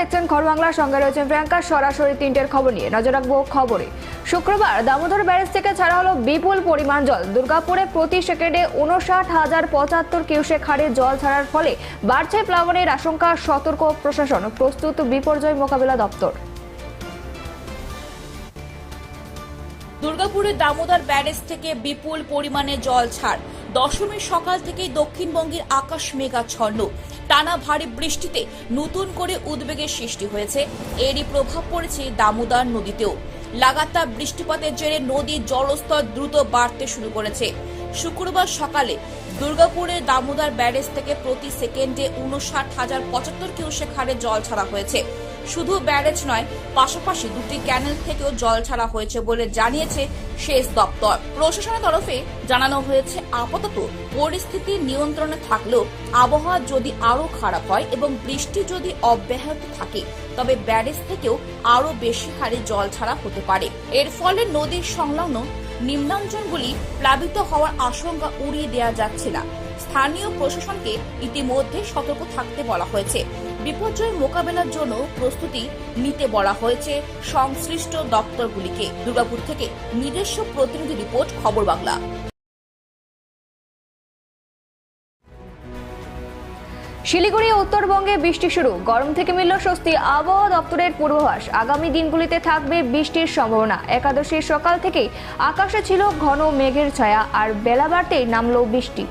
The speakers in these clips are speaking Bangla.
দেখছেন খবর বাংলার সঙ্গে রয়েছেন প্রিয়াঙ্কা, সরাসরি তিনটের খবর নিয়ে নজর রাখব খবরে শুক্রবার দামোদর ব্যারেজ থেকে ছাড়া হলো বিপুল পরিমাণ জল। দুর্গাপুরে প্রতি সেকেন্ডে উনষাট হাজার পঁচাত্তর কিউসেক হারে জল ছাড়ার ফলে বাড়ছে প্লাবনের আশঙ্কা, সতর্ক প্রশাসন, প্রস্তুত বিপর্যয় মোকাবিলা দপ্তর। দুর্গাপুরের দামোদর ব্যারেজ থেকে বিপুল পরিমাণে জল ছাড়। দশমীর সকাল থেকেই দক্ষিণবঙ্গের আকাশ মেঘাচ্ছন্ন টানা ভারী বৃষ্টিতে নতুন করে উদ্বেগের সৃষ্টি হয়েছে। এরই প্রভাব পড়েছে দামোদর নদীতেও। লাগাতার বৃষ্টিপাতের জেরে নদীর জলস্তর দ্রুত বাড়তে শুরু করেছে। শুক্রবার সকালে দুর্গাপুরের দামোদর ব্যারেজ থেকে প্রতি সেকেন্ডে উনষাট হাজার পঁচাত্তর কিউসেক হারে জল ছাড়া হয়েছে। শুধু ব্যারেজ নয়, পাশাপাশি দুটি ক্যানেল থেকেও জল ছাড়া হয়েছে বলে জানিয়েছে সেচ দপ্তর। প্রশাসনের তরফে জানানো হয়েছে, আপাতত পরিস্থিতি নিয়ন্ত্রণে থাকলেও আবহাওয়া যদি আরও খারাপ হয় এবং বৃষ্টি যদি অব্যাহত থাকে, তবে ব্যারেজ থেকেও আরও বেশি হারে জল ছাড়া হতে পারে। এর ফলে নদীর সংলগ্ন নিম্নাঞ্চলগুলি প্লাবিত হওয়ার আশঙ্কা উড়িয়ে দেওয়া যাচ্ছে না। স্থানীয় প্রশাসনকে ইতিমধ্যে সতর্ক থাকতে বলা হয়েছে। বিপর্যয় মোকাবেলার জন্য প্রস্তুতি নিতে বলা হয়েছে সংশ্লিষ্ট দপ্তরগুলিকে। দুর্গাপুর থেকে নিজস্ব প্রতিনিধি রিপোর্ট, খবর বাংলা। শিলিগুড়ি, উত্তরবঙ্গে বৃষ্টি শুরু। গরম থেকে মিলল স্বস্তি। আবহাওয়া দপ্তরের পূর্বাভাস। আগামী দিনগুলিতে থাকবে বৃষ্টির সম্ভাবনা। একাদশীর সকাল থেকেই আকাশে ছিল ঘন মেঘের ছায়া, আর বেলা বাড়তেই নামলো বৃষ্টি।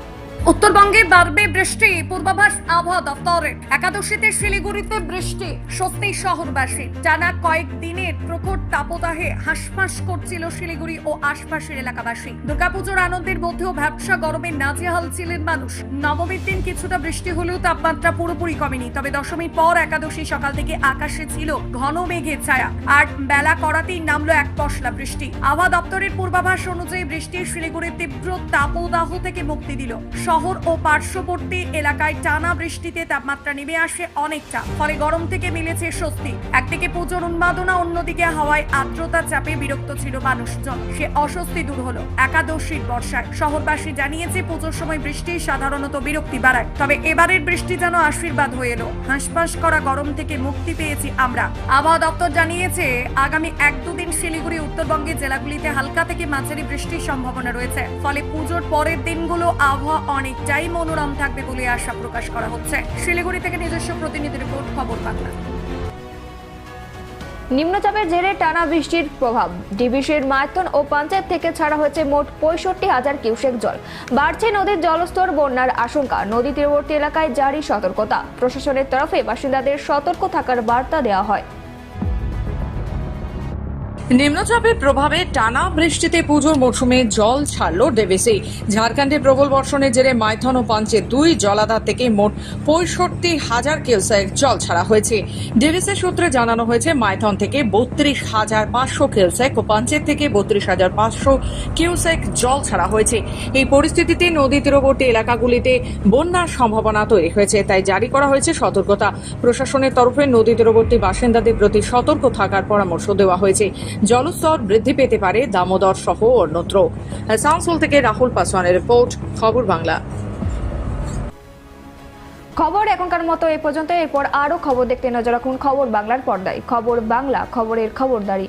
উত্তরবঙ্গে বাড়বে বৃষ্টি, পূর্বাভাস আবহাওয়া দপ্তরের। একাদশীতে শিলিগুড়িতে বৃষ্টি সত্যি শহরবাসী। টানা কয়েক দিনের প্রকট তাপদাহে হাসফাস করছিল শিলিগুড়ি ও আশপাশের এলাকাবাসী। দুর্গাপুজোর আনন্দের মধ্যেও ভ্যাবসা গরমে নাজেহাল ছিলেন মানুষ। নবমীর দিন কিছুটা বৃষ্টি হলেও তাপমাত্রা পুরোপুরি কমেনি, তবে দশমীর পর একাদশী সকাল থেকে আকাশে ছিল ঘন মেঘের ছায়া। আর বেলা করাতেই নামলো এক পশলা বৃষ্টি। আবহাওয়া দপ্তরের পূর্বাভাস অনুযায়ী বৃষ্টি শিলিগুড়ির তীব্র তাপদাহ থেকে মুক্তি দিল। শহর ও পার্শ্ববর্তী এলাকায় টানা বৃষ্টিতে তাপমাত্রা নেমে আসে অনেকটা, ফলে গরম থেকে মিলেছে স্বস্তি। একদিকে পুজোর উন্মাদনা, অন্যদিকে হাওয়ায় আর্দ্রতা চাপে বিরক্ত ছিল মানুষজন। সে অস্বস্তি দূর হলো একাদশীর বর্ষায়। শহরবাসী জানিয়েছে, পুজোর সময় বৃষ্টি সাধারণত বিরক্তি বাড়ায়। তবে এবারের বৃষ্টি যেন আশীর্বাদ হয়ে এলো। হাঁসফাঁস করা গরম থেকে মুক্তি পেয়েছি আমরা। আবহাওয়া দপ্তর জানিয়েছে, আগামী এক দুদিন শিলিগুড়ি, উত্তরবঙ্গের জেলাগুলিতে হালকা থেকে মাঝারি বৃষ্টির সম্ভাবনা রয়েছে। ফলে পুজোর পরের দিনগুলো আবহাওয়া অনেকটাই মনোরম থাকবে বলে আশা প্রকাশ করা হচ্ছে। শিলিগুড়ি থেকে নিজস্ব প্রতিনিধি রিপোর্ট, খবর বাংলা। নিম্নচাপের জেরে টানা বৃষ্টির প্রভাব। ডিভিসির মায়তন ও পঞ্চায়েত থেকে ছাড়া হয়েছে মোট পঁয়ষট্টি হাজার কিউসেক জল। বাড়ছে নদীর জলস্তর, বন্যার আশঙ্কা। নদী তীরবর্তী এলাকায় জারি সতর্কতা। প্রশাসনের তরফে বাসিন্দাদের সতর্ক থাকার বার্তা দেওয়া হয়। নিম্নচাপের প্রভাবে টানা বৃষ্টিতে পুজোর মরশুমে জল ছাড়ল ডেভিসি ঝাড়খণ্ডে প্রবল বর্ষণের জেরে মাইথন ও পাঞ্চে দুই, জলাধার থেকে মোট পঁয়ষট্টি হাজার কিউসেক জল ছাড়া হয়েছে। ডেভিসি সূত্রে জানানো হয়েছে, মাইথন থেকে বত্রিশ হাজার পাঁচশো কিউসেক ও পাঞ্চের থেকে বত্রিশ হাজার পাঁচশো কিউসেক জল ছাড়া হয়েছে। এই পরিস্থিতিতে নদী তীরবর্তী এলাকাগুলিতে বন্যার সম্ভাবনা তৈরি হয়েছে, তাই জারি করা হয়েছে সতর্কতা। প্রশাসনের তরফে নদী তীরবর্তী বাসিন্দাদের প্রতি সতর্ক থাকার পরামর্শ দেওয়া হয়েছে। জলস্তর বৃদ্ধি পেতে পারে দামোদর সহ অন্যত্র। আসানসোল থেকে রাহুল পাসওয়ানের রিপোর্ট খবর বাংলা। খবর এখনকার মতো এ পর্যন্ত। এরপর আরও খবর দেখতে নজর রাখুন খবর বাংলার পর্দায়। খবর বাংলা, খবরের খবরদারি।